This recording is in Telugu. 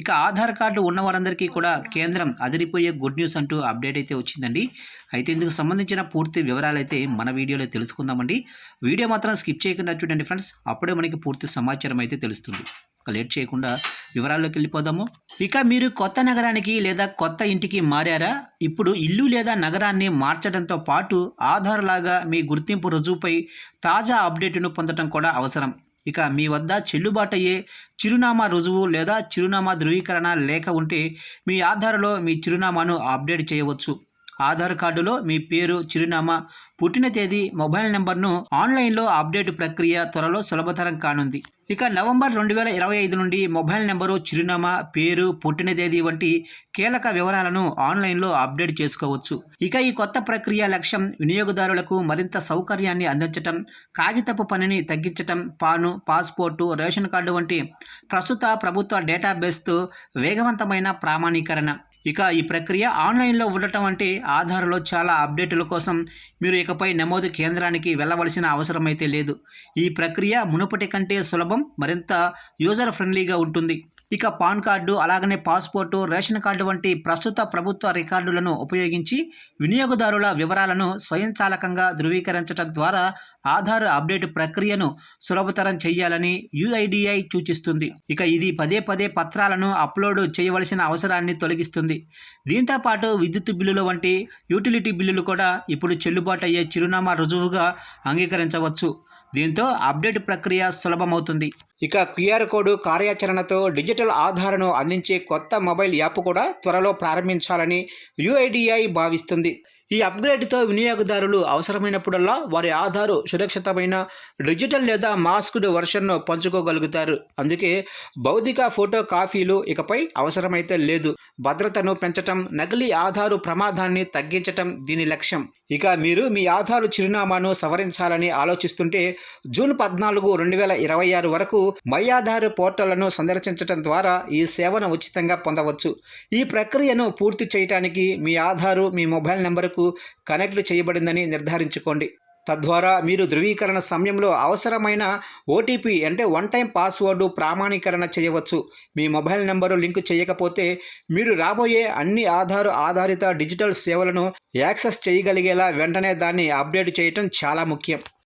ఇక ఆధార్ కార్డు ఉన్న వారందరికీ కూడా కేంద్రం అదిరిపోయే గుడ్ న్యూస్ అంటూ అప్డేట్ అయితే వచ్చిందండి. అయితే ఇందుకు సంబంధించిన పూర్తి వివరాలు అయితే మన వీడియోలో తెలుసుకుందామండి. వీడియో మాత్రం స్కిప్ చేయకుండా చూడండి ఫ్రెండ్స్. అప్పుడే మనకి పూర్తి సమాచారం అయితే తెలుస్తుంది. లేట్ చేయకుండా వివరాల్లోకి వెళ్ళిపోదాము. ఇక మీరు కొత్త నగరానికి లేదా కొత్త ఇంటికి మారారా? ఇప్పుడు ఇల్లు లేదా నగరాన్ని మార్చడంతో పాటు ఆధార్ లాగా మీ గుర్తింపు రుజువుపై తాజా అప్డేట్ను పొందడం కూడా అవసరం. ఇక మీ వద్ద చెల్లుబాటు అయ్యే చిరునామా రుజువు లేదా చిరునామా ధృవీకరణ లేక ఉంటే మీ ఆధార్లో మీ చిరునామాను అప్డేట్ చేయవచ్చు. ఆధార్ కార్డులో మీ పేరు చిరునామా పుట్టిన తేదీ మొబైల్ నెంబర్ను ఆన్లైన్లో అప్డేట్ ప్రక్రియ త్వరలో సులభతరం కానుంది. ఇక నవంబర్ రెండు వేల ఇరవై ఐదు నుండి మొబైల్ నెంబరు చిరునామా పేరు పుట్టిన తేదీ వంటి కీలక వివరాలను ఆన్లైన్లో అప్డేట్ చేసుకోవచ్చు. ఇక ఈ కొత్త ప్రక్రియ లక్ష్యం వినియోగదారులకు మరింత సౌకర్యాన్ని అందించటం కాగితపు పనిని తగ్గించటం పాను పాస్పోర్టు రేషన్ కార్డు వంటి ప్రస్తుత ప్రభుత్వ డేటాబేస్తో వేగవంతమైన ప్రామాణీకరణ. ఇక ఈ ప్రక్రియ ఆన్లైన్లో ఉండటం అంటే ఆధార్లో చాలా అప్డేటుల కోసం మీరు ఇకపై నమోదు కేంద్రానికి వెళ్ళవలసిన అవసరం అయితే లేదు. ఈ ప్రక్రియ మునుపటి కంటే సులభం మరింత యూజర్ ఫ్రెండ్లీగా ఉంటుంది. ఇక పాన్ కార్డు అలాగనే పాస్పోర్టు రేషన్ కార్డు వంటి ప్రస్తుత ప్రభుత్వ రికార్డులను ఉపయోగించి వినియోగదారుల వివరాలను స్వయంచాలకంగా ధృవీకరించడం ద్వారా ఆధార్ అప్డేట్ ప్రక్రియను సులభతరం చేయాలని యుఐడిఐ సూచిస్తుంది. ఇక ఇది పదే పదే పత్రాలను అప్లోడ్ చేయవలసిన అవసరాన్ని తొలగిస్తుంది. దీంతో పాటు విద్యుత్ బిల్లుల వంటి యూటిలిటీ బిల్లులు కూడా ఇప్పుడు చెల్లుబాటు అయ్యే చిరునామా రుజువుగా అంగీకరించవచ్చు. దీంతో అప్డేట్ ప్రక్రియ సులభమవుతుంది. ఇక క్యూఆర్ కోడ్ కార్యాచరణతో డిజిటల్ ఆధార్ను అందించే కొత్త మొబైల్ యాప్ కూడా త్వరలో ప్రారంభించాలని యుఐడిఐ భావిస్తుంది. ఈ అప్గ్రేడ్తో వినియోగదారులు అవసరమైనప్పుడల్లా వారి ఆధారు సురక్షితమైన డిజిటల్ లేదా మాస్క్డ్ వర్షన్ను పంచుకోగలుగుతారు. అందుకే భౌతిక ఫోటో కాపీలు ఇకపై అవసరమైతే లేదు. భద్రతను పెంచటం నకిలీ ఆధారు ప్రమాదాన్ని తగ్గించటం దీని లక్ష్యం. ఇక మీరు మీ ఆధారు చిరునామాను సవరించాలని ఆలోచిస్తుంటే జూన్ పద్నాలుగు రెండు వేల ఇరవై ఆరు వరకు మై ఆధార్ పోర్టళ్ళను సందర్శించడం ద్వారా ఈ సేవను ఉచితంగా పొందవచ్చు. ఈ ప్రక్రియను పూర్తి చేయడానికి మీ ఆధారు మీ మొబైల్ నెంబర్కు కనెక్ట్ చేయబడిందని నిర్ధారించుకోండి. తద్వారా మీరు ధృవీకరణ సమయంలో అవసరమైన ఓటీపీ అంటే వన్ టైం పాస్వర్డ్ ప్రామాణీకరణ చేయవచ్చు. మీ మొబైల్ నెంబరు లింక్ చేయకపోతే మీరు రాబోయే అన్ని ఆధార్ ఆధారిత డిజిటల్ సేవలను యాక్సెస్ చేయగలిగేలా వెంటనే దాన్ని అప్డేట్ చేయటం చాలా ముఖ్యం.